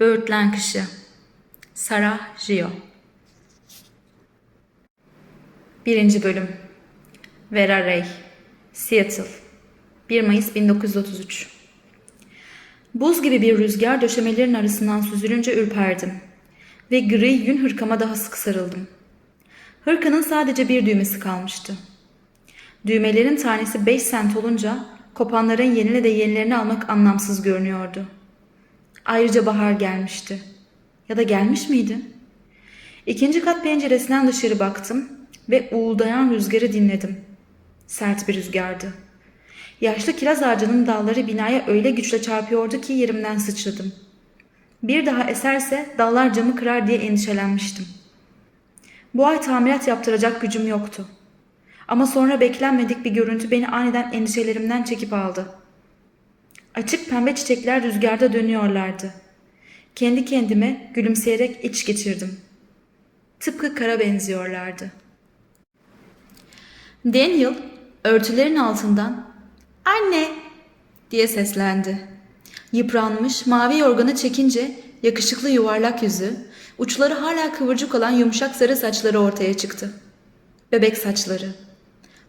Böğürtlen kışı. Sarah Gio. Birinci bölüm. Vera Ray. Seattle. 1 Mayıs 1933. Buz gibi bir rüzgar döşemelerin arasından süzülünce ürperdim. Ve gri yün hırkama daha sık sarıldım. Hırkanın sadece bir düğmesi kalmıştı. Düğmelerin tanesi 5 sent olunca kopanların yenine de yenilerini almak anlamsız görünüyordu. Ayrıca bahar gelmişti. Ya da gelmiş miydi? İkinci kat penceresinden dışarı baktım ve uğuldayan rüzgarı dinledim. Sert bir rüzgardı. Yaşlı kiraz ağacının dalları binaya öyle güçle çarpıyordu ki yerimden sıçradım. Bir daha eserse dallar camı kırar diye endişelenmiştim. Bu ay tamirat yaptıracak gücüm yoktu. Ama sonra beklenmedik bir görüntü beni aniden endişelerimden çekip aldı. Açık pembe çiçekler rüzgarda dönüyorlardı. Kendi kendime gülümseyerek iç geçirdim. Tıpkı kara benziyorlardı. Daniel örtülerin altından "Anne!" diye seslendi. Yıpranmış mavi yorganı çekince yakışıklı yuvarlak yüzü, uçları hala kıvırcık olan yumuşak sarı saçları ortaya çıktı. Bebek saçları.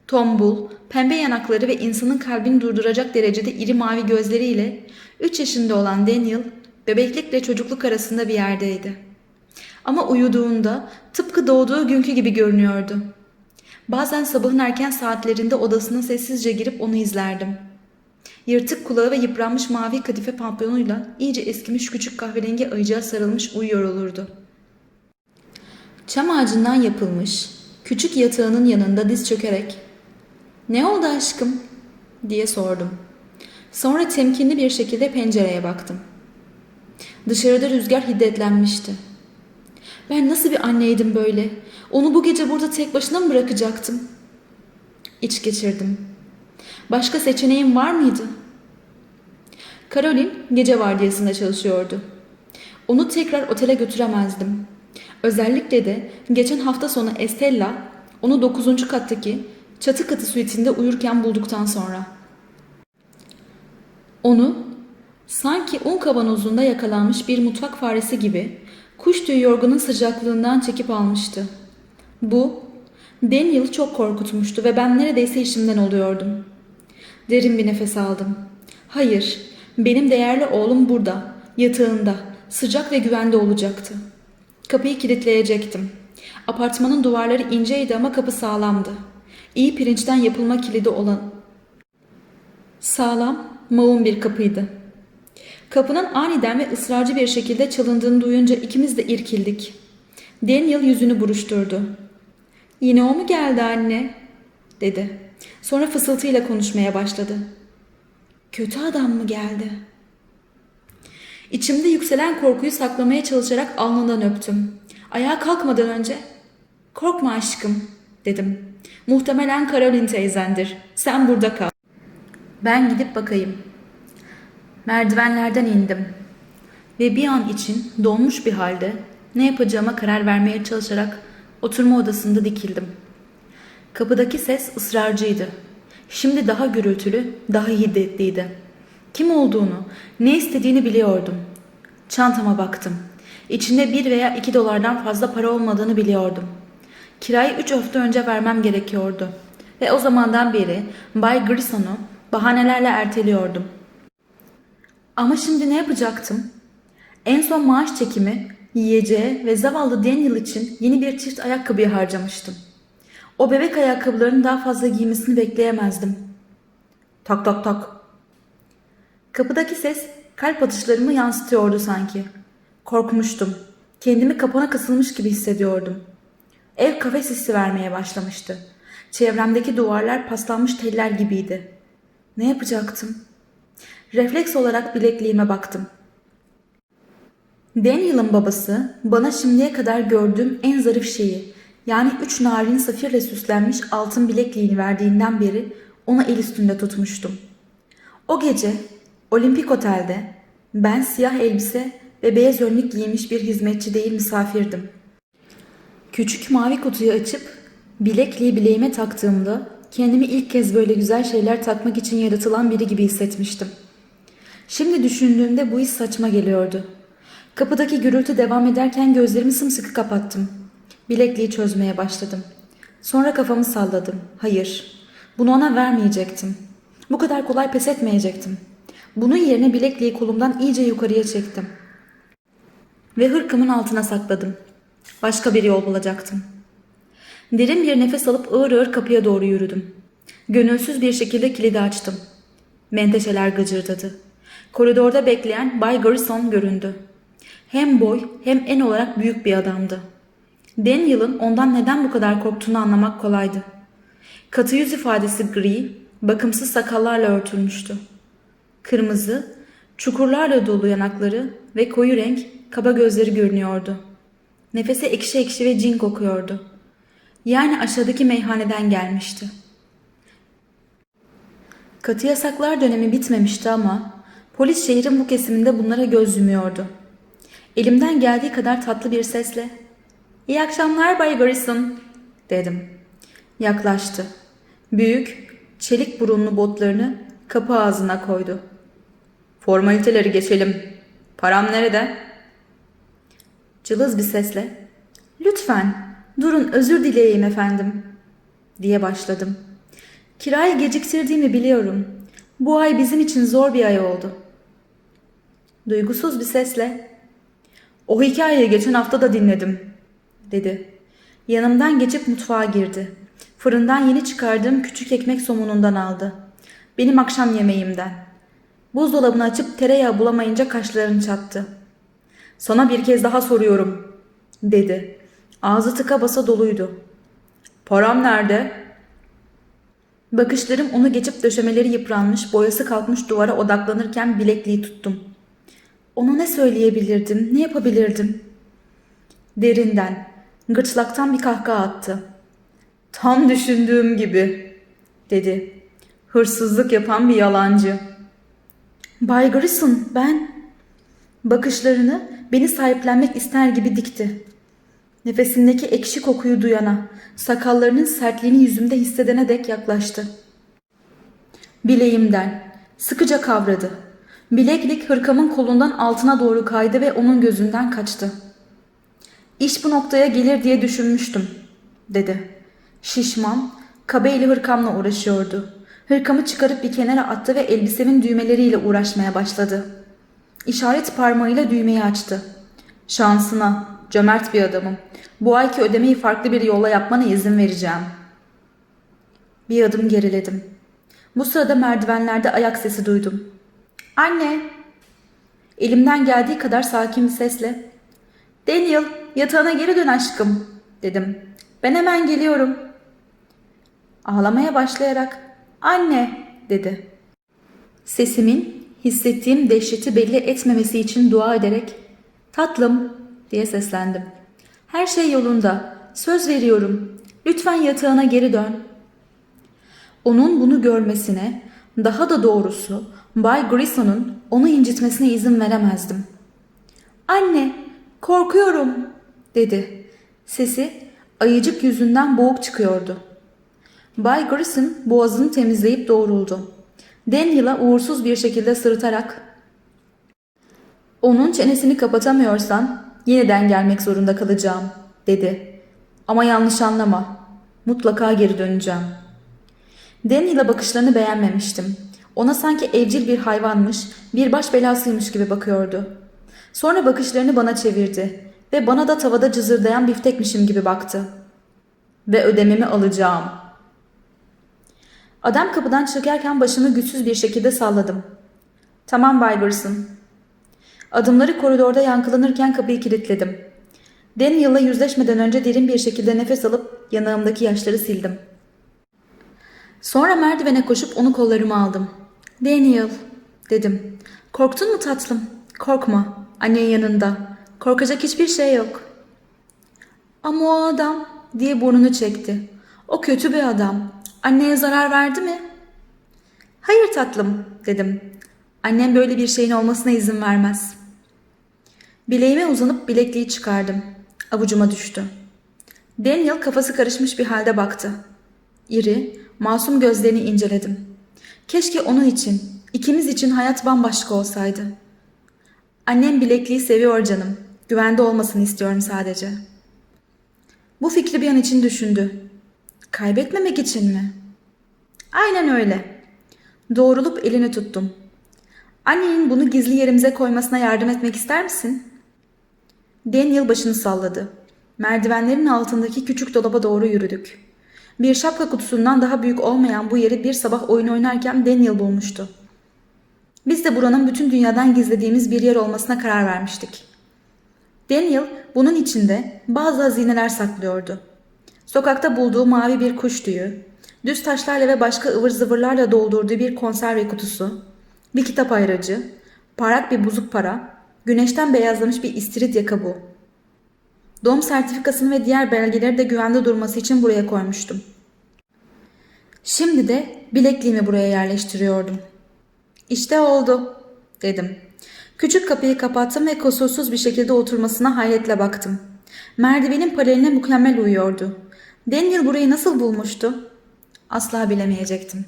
Tombul, pembe yanakları ve insanın kalbini durduracak derecede iri mavi gözleriyle 3 yaşında olan Daniel bebeklikle çocukluk arasında bir yerdeydi. Ama uyuduğunda tıpkı doğduğu günkü gibi görünüyordu. Bazen sabahın erken saatlerinde odasına sessizce girip onu izlerdim. Yırtık kulağı ve yıpranmış mavi kadife pantolonuyla iyice eskimiş küçük kahverengi ayıcığa sarılmış uyuyor olurdu. Çam ağacından yapılmış, küçük yatağının yanında diz çökerek ''Ne oldu aşkım?'' diye sordum. Sonra temkinli bir şekilde pencereye baktım. Dışarıda rüzgar hiddetlenmişti. Ben nasıl bir anneydim böyle? Onu bu gece burada tek başına mı bırakacaktım? İç geçirdim. Başka seçeneğim var mıydı? Caroline gece vardiyasında çalışıyordu. Onu tekrar otele götüremezdim. Özellikle de geçen hafta sonu Estella onu 9. kattaki çatı katı suitinde uyurken bulduktan sonra. Onu sanki un kavanozunda yakalanmış bir mutfak faresi gibi kuş tüyü yorganın sıcaklığından çekip almıştı. Bu Daniel'ı çok korkutmuştu ve ben neredeyse işimden oluyordum. Derin bir nefes aldım. Hayır, benim değerli oğlum burada, yatağında, sıcak ve güvende olacaktı. Kapıyı kilitleyecektim. Apartmanın duvarları inceydi ama kapı sağlamdı. İyi pirinçten yapılma kilidi olan sağlam, mağun bir kapıydı. Kapının aniden ve ısrarcı bir şekilde çalındığını duyunca ikimiz de irkildik. Daniel yüzünü buruşturdu. Yine o mu geldi anne? dedi. Sonra fısıltıyla konuşmaya başladı. Kötü adam mı geldi? İçimde yükselen korkuyu saklamaya çalışarak alnından öptüm. Ayağa kalkmadan önce korkma aşkım dedim. Muhtemelen Caroline teyzendir. Sen burada kal. Ben gidip bakayım. Merdivenlerden indim ve bir an için donmuş bir halde ne yapacağıma karar vermeye çalışarak oturma odasında dikildim. Kapıdaki ses ısrarcıydı. Şimdi daha gürültülü, daha hiddetliydi. Kim olduğunu, ne istediğini biliyordum. Çantama baktım. İçinde bir veya iki dolardan fazla para olmadığını biliyordum. Kirayı üç hafta önce vermem gerekiyordu. Ve o zamandan beri Bay Grisson'u bahanelerle erteliyordum. Ama şimdi ne yapacaktım? En son maaş çekimi, yiyeceği ve zavallı Daniel için yeni bir çift ayakkabıyı harcamıştım. O bebek ayakkabılarını daha fazla giymesini bekleyemezdim. Tak tak tak. Kapıdaki ses kalp atışlarımı yansıtıyordu sanki. Korkmuştum. Kendimi kapana kısılmış gibi hissediyordum. Ev kafes hissi vermeye başlamıştı. Çevremdeki duvarlar paslanmış teller gibiydi. Ne yapacaktım? Refleks olarak bilekliğime baktım. Daniel'ın babası bana şimdiye kadar gördüğüm en zarif şeyi yani üç narin safirle süslenmiş altın bilekliğini verdiğinden beri onu el üstünde tutmuştum. O gece Olimpik Otel'de ben siyah elbise ve beyaz önlük giymiş bir hizmetçi değil misafirdim. Küçük mavi kutuyu açıp bilekliği bileğime taktığımda kendimi ilk kez böyle güzel şeyler takmak için yaratılan biri gibi hissetmiştim. Şimdi düşündüğümde bu his saçma geliyordu. Kapıdaki gürültü devam ederken gözlerimi sımsıkı kapattım. Bilekliği çözmeye başladım. Sonra kafamı salladım. Hayır, bunu ona vermeyecektim. Bu kadar kolay pes etmeyecektim. Bunun yerine bilekliği kolumdan iyice yukarıya çektim. Ve hırkamın altına sakladım. Başka bir yol bulacaktım. Derin bir nefes alıp ağır ağır kapıya doğru yürüdüm. Gönülsüz bir şekilde kilidi açtım. Menteşeler gıcırdadı. Koridorda bekleyen Bay Garrison göründü. Hem boy hem en olarak büyük bir adamdı. Daniel'ın ondan neden bu kadar korktuğunu anlamak kolaydı. Katı yüz ifadesi gri, bakımsız sakallarla örtülmüştü. Kırmızı, çukurlarla dolu yanakları ve koyu renk kaba gözleri görünüyordu. Nefesi ekşi ekşi ve cin kokuyordu. Yani aşağıdaki meyhaneden gelmişti. Katı yasaklar dönemi bitmemişti ama polis şehrin bu kesiminde bunlara göz yumuyordu. Elimden geldiği kadar tatlı bir sesle ''İyi akşamlar Bay Garrison'' dedim. Yaklaştı. Büyük, çelik burunlu botlarını kapı ağzına koydu. ''Formaliteleri geçelim. Param nerede?'' Cılız bir sesle ''Lütfen durun özür dileyeyim efendim'' diye başladım. Kirayı geciktirdiğimi biliyorum. Bu ay bizim için zor bir ay oldu. Duygusuz bir sesle o hikayeyi geçen hafta da dinledim dedi. Yanımdan geçip mutfağa girdi. Fırından yeni çıkardığım küçük ekmek somunundan aldı. Benim akşam yemeğimden. Buzdolabını açıp tereyağı bulamayınca kaşlarını çattı. Sana bir kez daha soruyorum dedi. Ağzı tıka basa doluydu. Param nerede? Bakışlarım onu geçip döşemeleri yıpranmış, boyası kalkmış duvara odaklanırken bilekliği tuttum. Ona ne söyleyebilirdim, ne yapabilirdim? Derinden, gırtlaktan bir kahkaha attı. Tam düşündüğüm gibi, dedi. Hırsızlık yapan bir yalancı. Bay Garrison, ben... Bakışlarını beni sahiplenmek ister gibi dikti. Nefesindeki ekşi kokuyu duyana, sakallarının sertliğini yüzümde hissedene dek yaklaştı. Bileğimden, sıkıca kavradı. Bileklik hırkamın kolundan altına doğru kaydı ve onun gözünden kaçtı. İş bu noktaya gelir diye düşünmüştüm, dedi. Şişman, kabeyle hırkamla uğraşıyordu. Hırkamı çıkarıp bir kenara attı ve elbisemin düğmeleriyle uğraşmaya başladı. İşaret parmağıyla düğmeyi açtı. Şansına, cömert bir adamım. Bu ayki ödemeyi farklı bir yolla yapmana izin vereceğim. Bir adım geriledim. Bu sırada merdivenlerde ayak sesi duydum. Anne! Elimden geldiği kadar sakin bir sesle. Daniel, yatağına geri dön aşkım, dedim. Ben hemen geliyorum. Ağlamaya başlayarak, anne, dedi. Sesimin, hissettiğim dehşeti belli etmemesi için dua ederek, tatlım, diye seslendim. Her şey yolunda. Söz veriyorum. Lütfen yatağına geri dön. Onun bunu görmesine, daha da doğrusu Bay Grisson'un onu incitmesine izin veremezdim. Anne, korkuyorum, dedi. Sesi ayıcık yüzünden boğuk çıkıyordu. Bay Grissom boğazını temizleyip doğruldu. Daniel'a uğursuz bir şekilde sırıtarak ''Onun çenesini kapatamıyorsan yeniden gelmek zorunda kalacağım dedi. Ama yanlış anlama. Mutlaka geri döneceğim. Daniel'a bakışlarını beğenmemiştim. Ona sanki evcil bir hayvanmış, bir baş belasıymış gibi bakıyordu. Sonra bakışlarını bana çevirdi ve bana da tavada cızırdayan biftekmişim gibi baktı. Ve ödememi alacağım. Adam kapıdan çıkarken başımı güçsüz bir şekilde salladım. Tamam Bay Burson, Adımları koridorda yankılanırken kapıyı kilitledim. Daniel'la yüzleşmeden önce derin bir şekilde nefes alıp yanağımdaki yaşları sildim. Sonra merdivene koşup onu kollarıma aldım. Daniel, dedim. Korktun mu tatlım? Korkma. Annen yanında. Korkacak hiçbir şey yok. Ama o adam diye burnunu çekti. O kötü bir adam. Anneye zarar verdi mi? Hayır tatlım, dedim. Annem böyle bir şeyin olmasına izin vermez. Bileğime uzanıp bilekliği çıkardım. Avucuma düştü. Daniel kafası karışmış bir halde baktı. İri, masum gözlerini inceledim. Keşke onun için, ikimiz için hayat bambaşka olsaydı. Annem bilekliği seviyor canım. Güvende olmasını istiyorum sadece. Bu fikri bir an için düşündü. Kaybetmemek için mi? Aynen öyle. Doğrulup elini tuttum. Annenin bunu gizli yerimize koymasına yardım etmek ister misin? Daniel başını salladı. Merdivenlerin altındaki küçük dolaba doğru yürüdük. Bir şapka kutusundan daha büyük olmayan bu yeri bir sabah oyun oynarken Daniel bulmuştu. Biz de buranın bütün dünyadan gizlediğimiz bir yer olmasına karar vermiştik. Daniel bunun içinde bazı hazineler saklıyordu. Sokakta bulduğu mavi bir kuş tüyü, düz taşlarla ve başka ıvır zıvırlarla doldurduğu bir konserve kutusu, bir kitap ayracı, parlak bir bozuk para, güneşten beyazlamış bir istiridye kabuğu. Doğum sertifikasını ve diğer belgeleri de güvende durması için buraya koymuştum. Şimdi de bilekliğimi buraya yerleştiriyordum. İşte oldu, dedim. Küçük kapıyı kapattım ve kusursuz bir şekilde oturmasına hayretle baktım. Merdivenin paneline mükemmel uyuyordu. Daniel burayı nasıl bulmuştu? Asla bilemeyecektim.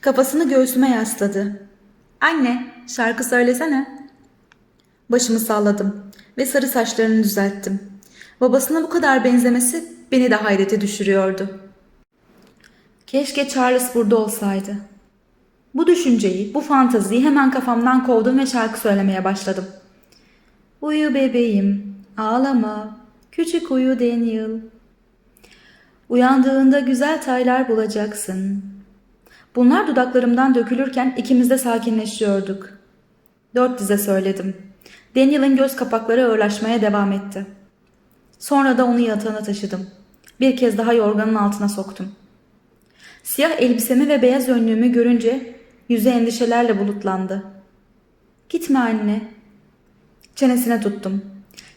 Kafasını göğsüme yasladı. Anne, şarkı söylesene. Başımı salladım ve sarı saçlarını düzelttim. Babasına bu kadar benzemesi beni de hayrete düşürüyordu. Keşke Charles burada olsaydı. Bu düşünceyi, bu fantaziyi hemen kafamdan kovdum ve şarkı söylemeye başladım. Uyu bebeğim, ağlama, küçük uyu Daniel. Uyandığında güzel taylar bulacaksın. Bunlar dudaklarımdan dökülürken ikimiz de sakinleşiyorduk. Dört dize söyledim. Daniel'ın göz kapakları ağırlaşmaya devam etti. Sonra da onu yatağına taşıdım. Bir kez daha yorganın altına soktum. Siyah elbisemi ve beyaz önlüğümü görünce yüzü endişelerle bulutlandı. Gitme anne. Çenesine tuttum.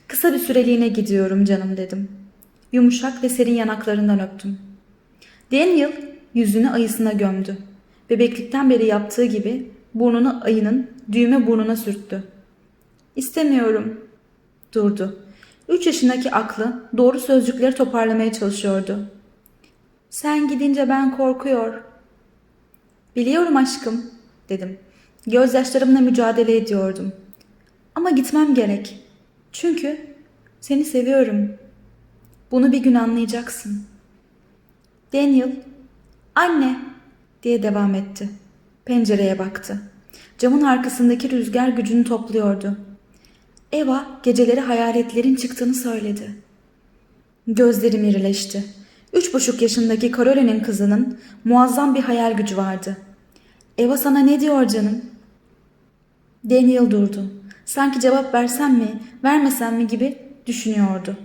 Kısa bir süreliğine gidiyorum canım dedim. Yumuşak ve serin yanaklarından öptüm. Daniel yüzünü ayısına gömdü. Bebeklikten beri yaptığı gibi burnunu ayının düğme burnuna sürttü. İstemiyorum. Durdu. Üç yaşındaki aklı doğru sözcükleri toparlamaya çalışıyordu. Sen gidince ben korkuyor. Biliyorum aşkım, dedim. Gözyaşlarımla mücadele ediyordum. Ama gitmem gerek. Çünkü seni seviyorum. Bunu bir gün anlayacaksın. Daniel, anne diye devam etti. Pencereye baktı. Camın arkasındaki rüzgar gücünü topluyordu. Eva geceleri hayaletlerin çıktığını söyledi. Gözlerim irileşti. Üç buçuk yaşındaki Caroline'in kızının muazzam bir hayal gücü vardı. Eva sana ne diyor canım? Daniel durdu. Sanki cevap versem mi, vermesem mi gibi düşünüyordu.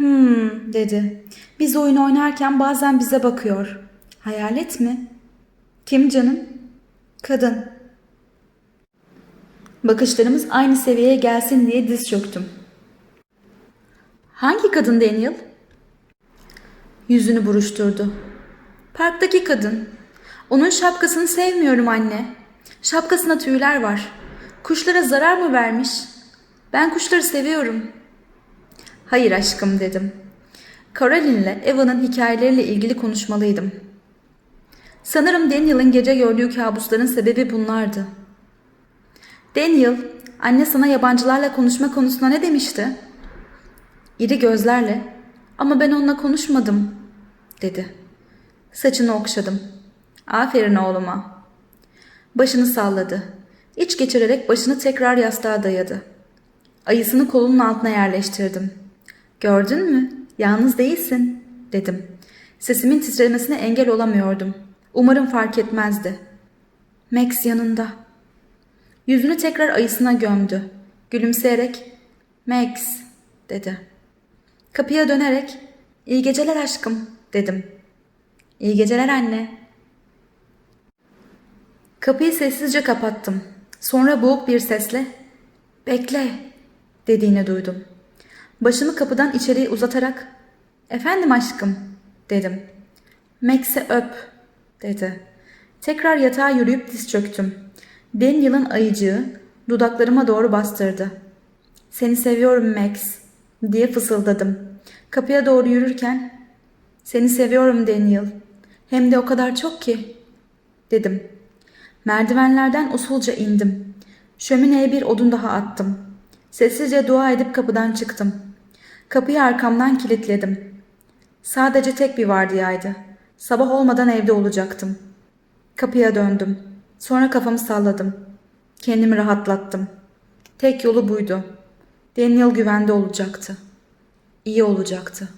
Hmm dedi. Biz oyun oynarken bazen bize bakıyor. Hayalet mi? Kim canım? Kadın. Bakışlarımız aynı seviyeye gelsin diye diz çöktüm. Hangi kadın Daniel? Yüzünü buruşturdu. Parktaki kadın. Onun şapkasını sevmiyorum anne. Şapkasına tüyler var. Kuşlara zarar mı vermiş? Ben kuşları seviyorum. Hayır aşkım dedim. Caroline'le Eva'nın hikayeleriyle ilgili konuşmalıydım. Sanırım Daniel'ın gece gördüğü kabusların sebebi bunlardı. Daniel, anne sana yabancılarla konuşma konusunda ne demişti? İri gözlerle, ama ben onunla konuşmadım, dedi. Saçını okşadım. Aferin oğluma. Başını salladı. İç geçirerek başını tekrar yastığa dayadı. Ayısını kolunun altına yerleştirdim. Gördün mü? Yalnız değilsin, dedim. Sesimin titremesine engel olamıyordum. Umarım fark etmezdi. Max yanında. Yüzünü tekrar ayısına gömdü. Gülümseyerek Max dedi. Kapıya dönerek iyi geceler aşkım dedim. İyi geceler anne. Kapıyı sessizce kapattım. Sonra boğuk bir sesle bekle dediğini duydum. Başımı kapıdan içeriye uzatarak efendim aşkım dedim. Max'e öp dedi. Tekrar yatağa yürüyüp diz çöktüm. Daniel'ın ayıcığı dudaklarıma doğru bastırdı. Seni seviyorum Max diye fısıldadım. Kapıya doğru yürürken seni seviyorum Daniel. Hem de o kadar çok ki dedim. Merdivenlerden usulca indim. Şömineye bir odun daha attım. Sessizce dua edip kapıdan çıktım. Kapıyı arkamdan kilitledim. Sadece tek bir vardiyaydı. Sabah olmadan evde olacaktım. Kapıya döndüm. Sonra kafamı salladım. Kendimi rahatlattım. Tek yolu buydu. Daniel güvende olacaktı. İyi olacaktı.